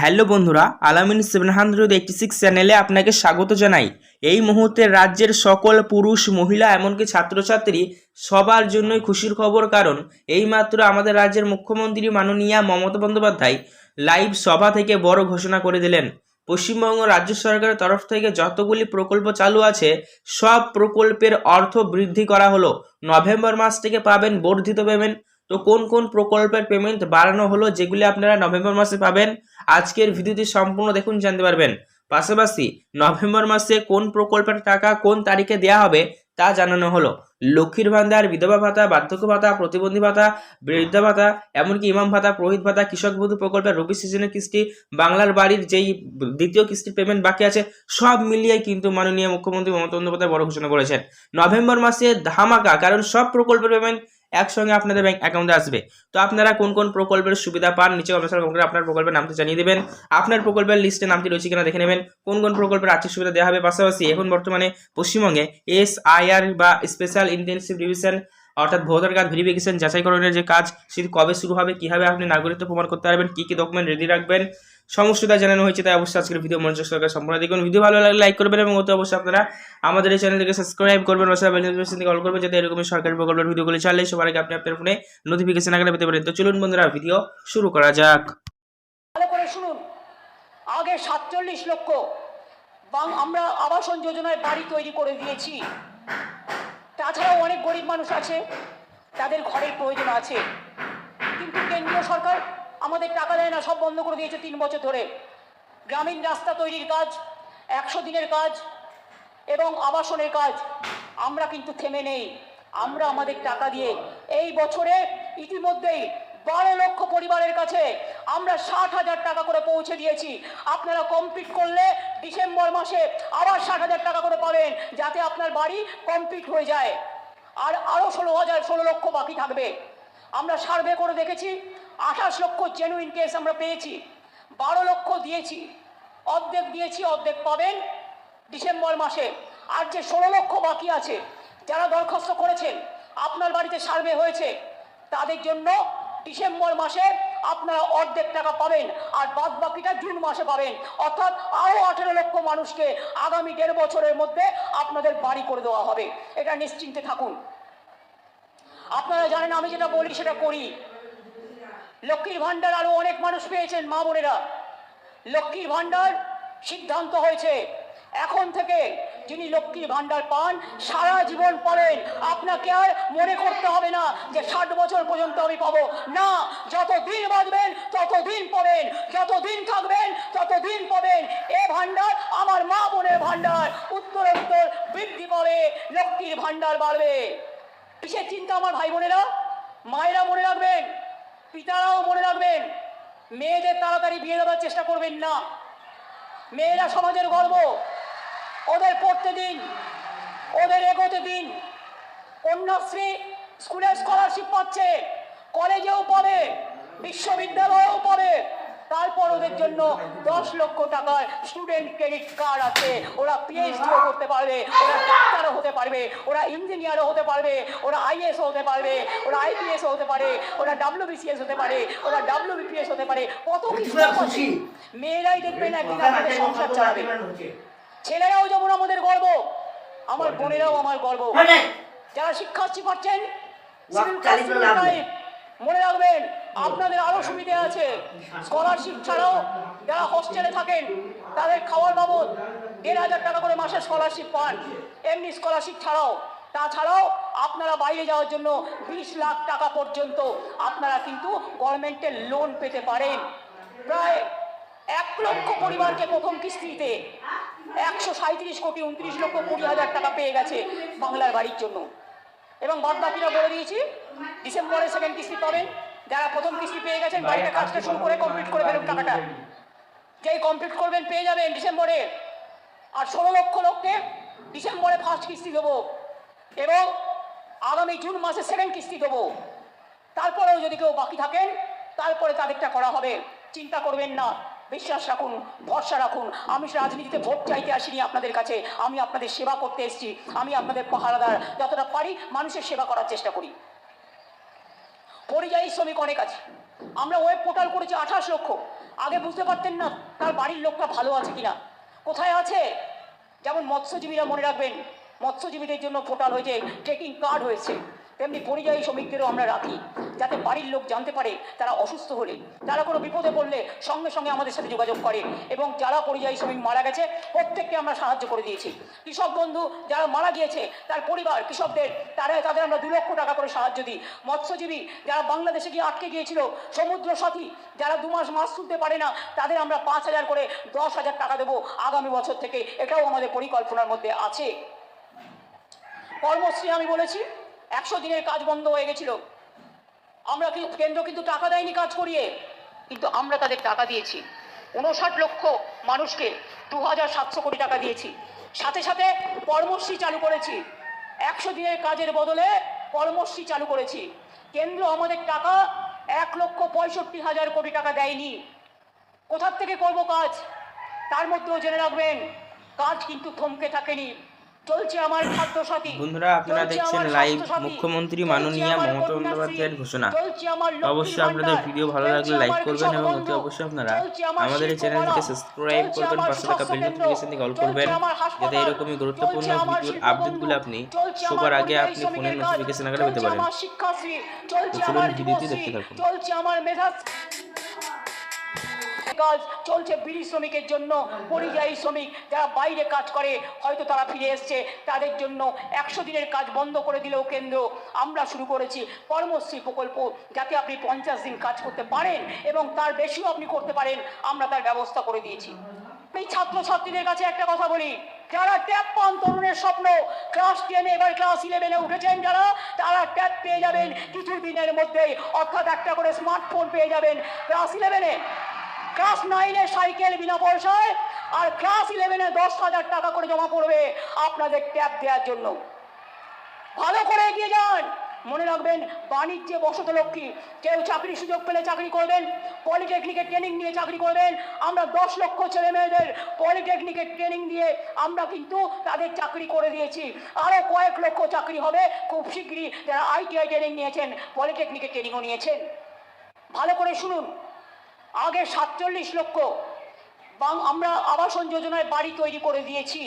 Hello বন্ধুরা, আলামিন seven hundred eighty six চ্যানেলে আপনাকে স্বাগত জানাই। এই মুহূর্তে রাজ্যের সকল পুরুষ, মহিলা, এমনকি ছাত্রছাত্রী সবার জন্যই খুশির খবর কারণ, এইমাত্র আমাদের রাজ্যের মুখ্যমন্ত্রী মাননীয়া মমতা বন্দ্যোপাধ্যায় লাইভ সভা থেকে বড় ঘোষণা করে দিলেন। পশ্চিমবঙ্গ রাজ্য সরকারের তরফ থেকে যতগুলি প্রকল্প চালু আছে, সব প্রকল্পের অর্থ বৃদ্ধি করা হলো। নভেম্বর মাস থেকে পাবেন বর্ধিত পেমেন্ট তো কোন কোন প্রকল্পের পেমেন্ট বাড়ানো হলো যেগুলি আপনারা নভেম্বর মাসে পাবেন? আজকের ভিডিওটি সম্পূর্ণ দেখুন, জানতে পারবেন। পাশাপাশি নভেম্বর মাসে কোন প্রকল্পের টাকা কোন তারিখে দেওয়া হবে তা জানানো হলো। লক্ষ্মীর ভান্ডার, বিধবা ভাতা, বার্ধক্য ভাতা, প্রতিবন্ধী ভাতা, বৃদ্ধা ভাতা, এমনকি ইমাম ভাতা, পুরোহিত ভাতা, কৃষক বন্ধু প্রকল্পের রবি সিজনের কিস্তি, বাংলার বাড়ির যেই দ্বিতীয় কিস্তির পেমেন্ট বাকি আছে, সব মিলিয়ে কিন্তু মাননীয় মুখ্যমন্ত্রী মমতা বন্দ্যোপাধ্যায় বড় ঘোষণা করেছেন। নভেম্বর মাসে ধামাকা, কারণ সব প্রকল্পের পেমেন্ট একসঙ্গে আপনাদের ব্যাংক অ্যাকাউন্টে আসবে। তো আপনারা কোন কোন প্রকল্পের সুবিধা পান, নিচে করে আপনার প্রকল্পের নামটি জানিয়ে দেবেন। আপনার প্রকল্পের লিস্টে নামটি রয়েছে কিনা দেখে নেবেন। কোন কোন প্রকল্পের আর্থিক সুবিধা দেওয়া হবে? পাশাপাশি এখন বর্তমানে পশ্চিমবঙ্গে এস আইআর বা স্পেশাল ইন্টেনসিভ রিভিশন অর্থাৎ ভোটার কার্ড ভেরিফিকেশন যাচাইকরণের যে কাজ, সেটি কবে শুরু হবে, কীভাবে আপনি নাগরিকত্ব প্রমাণ করতে পারবেন, কী কী ডকুমেন্ট রেডি রাখবেন, সমস্তটা জানানো হয়েছে, তাই অবশ্যই আজকের ভিডিও মনোযোগ সরকার সম্পূর্ণ দেখুন। ভিডিও ভালো লাগলে লাইক করবেন এবং অতি অবশ্যই আপনারা আমাদের এই চ্যানেলটিকে সাবস্ক্রাইব করবেন নোটিফিকেশন অল করবেন, যাতে এরকমই সরকারি প্রকল্পের ভিডিওগুলি ছাড়লে সবার আগে আপনি আপনার ফোনে নোটিফিকেশন আগে পেতে পারেন। তো চলুন বন্ধুরা ভিডিও শুরু করা যাক। ভালো করে শুনুন। আগে সাতচল্লিশ লক্ষ আমরা আবাসন যোজনায় বাড়ি তৈরি করে দিয়েছি। তাছাড়াও অনেক গরিব মানুষ আছে, তাদের ঘরের প্রয়োজন আছে। কিন্তু কেন্দ্রীয় সরকার আমাদের টাকা দেয় না, সব বন্ধ করে দিয়েছে তিন বছর ধরে। গ্রামীণ রাস্তা তৈরির কাজ, একশো দিনের কাজ এবং আবাসনের কাজ, আমরা কিন্তু থেমে নেই। আমরা আমাদের টাকা দিয়ে এই বছরে ইতিমধ্যেই বারো লক্ষ পরিবারের কাছে আমরা ষাট হাজার টাকা করে পৌঁছে দিয়েছি। আপনারা কমপ্লিট করলে ডিসেম্বর মাসে আবার ষাট হাজার টাকা করে পাবেন, যাতে আপনার বাড়ি কমপ্লিট হয়ে যায়। আর আরও ষোলো হাজার, ষোলো লক্ষ বাকি থাকবে। আমরা সার্ভে করে দেখেছি, আঠাশ লক্ষ জেনুইন কেস আমরা পেয়েছি। বারো লক্ষ দিয়েছি, অর্ধেক দিয়েছি, অর্ধেক পাবেন ডিসেম্বর মাসে। আর যে ষোলো লক্ষ বাকি আছে, যারা দরখাস্ত করেছেন, আপনার বাড়িতে সার্ভে হয়েছে, তাদের জন্য ডিসেম্বর মাসে আপনারা অর্ধেক টাকা পাবেন আর বাদ বাকিটা জুন মাসে পাবেন। অর্থাৎ আরও আঠেরো লক্ষ মানুষকে আগামী দেড় বছরের মধ্যে আপনাদের বাড়ি করে দেওয়া হবে। এটা নিশ্চিন্তে থাকুন। আপনারা জানেন আমি যেটা বলি, সেটা করি। লক্ষ্মীর ভাণ্ডার আরও অনেক মানুষ পেয়েছেন, মা বোনেরা। লক্ষ্মীর ভাণ্ডার সিদ্ধান্ত হয়েছে। এখন থেকে যিনি লক্ষ্মীর ভাণ্ডার পান, সারা জীবন পড়েন আপনাকে আর মনে করতে হবে না যে ষাট বছর পর্যন্ত আমি পাবো। না যত দিন বাঁচবেন তত দিন পাবেন। যত দিন থাকবেন তত দিন পাবেন। এ ভাণ্ডার আমার মা বোনের ভাণ্ডার। উত্তরোত্তর বৃদ্ধি পাবে, লক্ষ্মীর ভাণ্ডার বাড়বে। কিসের চিন্তা আমার ভাই বোনেরা, মায়েরা মনে রাখবেন, পিতারাও মনে রাখবেন, মেয়েদের তাড়াতাড়ি বিয়ে দেওয়ার চেষ্টা করবেন না। মেয়েরা সমাজের গর্ব। ওদের পড়তে দিন ওদের এগোতে দিন। কন্যাশ্রী স্কুলে স্কলারশিপ পাচ্ছে কলেজেও পড়ে বিশ্ববিদ্যালয়েও পড়ে। তারপর ওদের জন্য দশ লক্ষ টাকার স্টুডেন্ট ক্রেডিট কার্ড আছে। ওরা পিএইচডিও করতে পারবে ওরা ডাক্তারও হতে পারবে ওরা ইঞ্জিনিয়ারও হতে পারবে ওরা আইএস হতে পারবে ওরা আইপিএস হতে পারে ওরা ডাব্লিউবিসিএস হতে পারে ওরা ডাব্লিউবিপিএস হতে পারে। কত কিছু মেয়েরাই দেখবেন একদিন আমাদের সংসার চালাবে। ছেলেরাও যেমন আমাদের গর্ব আমার বোনেরাও আমার গর্ব। যারা শিক্ষার্থী পাচ্ছেন মনে রাখবেন আপনাদের আরও সুবিধে আছে। স্কলারশিপ ছাড়াও যারা হোস্টেলে থাকেন তাদের খাওয়ার বাবদ দেড় হাজার টাকা করে মাসে স্কলারশিপ পান। এমনি স্কলারশিপ ছাড়াও তাছাড়াও আপনারা বাইরে যাওয়ার জন্য বিশ লাখ টাকা পর্যন্ত আপনারা কিন্তু গভর্নমেন্টের লোন পেতে পারেন। প্রায় এক লক্ষ পরিবারকে প্রথম কিস্তিতে একশো সাঁত্রিশ কোটি উনত্রিশ লক্ষ কুড়ি হাজার টাকা পেয়ে গেছে বাংলার বাড়ির জন্য। এবং বাদ বাকিরা বলে দিয়েছি ডিসেম্বরে সেকেন্ড কিস্তি পাবেন। যারা প্রথম কিস্তি পেয়ে গেছেন বাড়িতে কাজটা শুরু করে কমপ্লিট করে ফেলুন টাকাটা। যেই কমপ্লিট করবেন পেয়ে যাবেন ডিসেম্বরে। আর ষোলো লক্ষ লোককে ডিসেম্বরে ফার্স্ট কিস্তি দেবো। এবং আগামী জুন মাসে সেকেন্ড কিস্তি দেবো। তারপরেও যদি কেউ বাকি থাকেন তারপরে তাদেরটা করা হবে। চিন্তা করবেন না। বিশ্বাস রাখুন, ভরসা রাখুন। আমি রাজনীতিতে ভোট চাইতে আসিনি আপনাদের কাছে। আমি আপনাদের সেবা করতে এসেছি। আমি আপনাদের পাহারাদার। যতটা পারি মানুষের সেবা করার চেষ্টা করি। পরিযায়ী শ্রমিক অনেক আছে। আমরা ওয়েব পোর্টাল করেছি আঠাশ লক্ষ। আগে বুঝতে পারতেন না তার বাড়ির লোকটা ভালো আছে কিনা। কোথায় আছে? যেমন মৎস্যজীবীরা মনে রাখবেন, মৎস্যজীবীদের জন্য পোর্টাল হয়েছে ট্রেকিং কার্ড হয়েছে। তেমনি পরিযায়ী শ্রমিকদেরও আমরা রাখি, যাতে বাড়ির লোক জানতে পারে তারা অসুস্থ হলে। তারা কোনো বিপদে পড়লে সঙ্গে সঙ্গে আমাদের সাথে যোগাযোগ করে এবং যারা পরিযায়ী শ্রমিক মারা গেছে, প্রত্যেককে আমরা সাহায্য করে দিয়েছি। কৃষক বন্ধু যারা মারা গিয়েছে, তার পরিবার, কৃষকদের, তারা, তাদের আমরা দু লক্ষ টাকা করে সাহায্য দিই। মৎস্যজীবী যারা বাংলাদেশে গিয়ে আটকে গিয়েছিল, সমুদ্র সাথী যারা দু মাস মাছ তুলতে পারে না, তাদের আমরা পাঁচ হাজার করে দশ হাজার টাকা দেবো আগামী বছর থেকে। এটাও আমাদের পরিকল্পনার মধ্যে আছে। কর্মশ্রী আমি বলেছি একশো দিনের কাজ বন্ধ হয়ে গেছিল। আমরা কি কেন্দ্র কিন্তু টাকা দেয়নি কাজ করিয়ে। কিন্তু আমরা তাদের টাকা দিয়েছি। উনষাট লক্ষ মানুষকে দু হাজার সাতশো কোটি টাকা দিয়েছি। সাথে সাথে কর্মশ্রী চালু করেছি। একশো দিনের কাজের বদলে কর্মশ্রী চালু করেছি। কেন্দ্র আমাদের টাকা এক লক্ষ পঁয়ষট্টি হাজার কোটি টাকা দেয়নি। কোথার থেকে করব কাজ? তার মধ্যেও জেনে রাখবেন, কাজ কিন্তু থমকে থাকেনি। বন্ধুরা, আপনারা দেখছেন লাইভ মুখ্যমন্ত্রী মাননীয়া মমতা বন্দ্যোপাধ্যায়ের ঘোষণা। অবশ্যই আপনাদের ভিডিও ভালো লাগলে লাইক করবেন এবং অতি অবশ্যই আপনারা আমাদের এই চ্যানেলটিকে সাবস্ক্রাইব করবেন পাশে থাকা বেল নোটিফিকেশন থেকে অল করবেন যাতে এরকমই গুরুত্বপূর্ণ ভিডিওর আপডেটগুলো আপনি সবার আগে আপনি ফোনের নোটিফিকেশন আকারে পেতে পারেন। চলুন আমার ভিডিওটি দেখতে থাকুন। কাজ চলছে বিড়ি শ্রমিকের জন্য। পরিযায়ী শ্রমিক যারা বাইরে কাজ করে, হয়তো তারা ফিরে এসছে। তাদের জন্য একশো দিনের কাজ বন্ধ করে দিলেও কেন্দ্র। আমরা শুরু করেছি কর্মশ্রী প্রকল্প, যাতে আপনি পঞ্চাশ দিন কাজ করতে পারেন এবং তার বেশিও আপনি করতে পারেন, আমরা তার ব্যবস্থা করে দিয়েছি। এই ছাত্রছাত্রীদের কাছে একটা কথা বলি, যারা ট্যাব পান তরুণের স্বপ্ন ক্লাস টেনে এবার ক্লাস ইলেভেনে উঠেছেন যারা, তারা ট্যাপ পেয়ে যাবেন কিছু দিনের মধ্যেই। অর্থাৎ একটা করে স্মার্টফোন পেয়ে যাবেন। ক্লাস ইলেভেনে ক্লাস নাইনে সাইকেল বিনা পয়সায় আর ক্লাস ইলেভেনে দশ হাজার টাকা করে জমা পড়বে আপনাদের ট্যাব দেওয়ার জন্য। ভালো করে এগিয়ে যান। মনে রাখবেন, বাণিজ্যে বসত লক্ষ্মী। কেউ চাকরির সুযোগ পেলে চাকরি করবেন পলিটেকনিকের ট্রেনিং নিয়ে চাকরি করবেন। আমরা দশ লক্ষ ছেলে মেয়েদের পলিটেকনিকের ট্রেনিং দিয়ে আমরা কিন্তু তাদের চাকরি করে দিয়েছি। আরও কয়েক লক্ষ চাকরি হবে খুব শীঘ্রই যারা আইটিআই ট্রেনিং নিয়েছেন পলিটেকনিকের ট্রেনিংও নিয়েছেন। ভালো করে শুনুন। আগে সাতচল্লিশ লক্ষ আমরা আবাসন যোজনায় বাড়ি তৈরি করে দিয়েছি।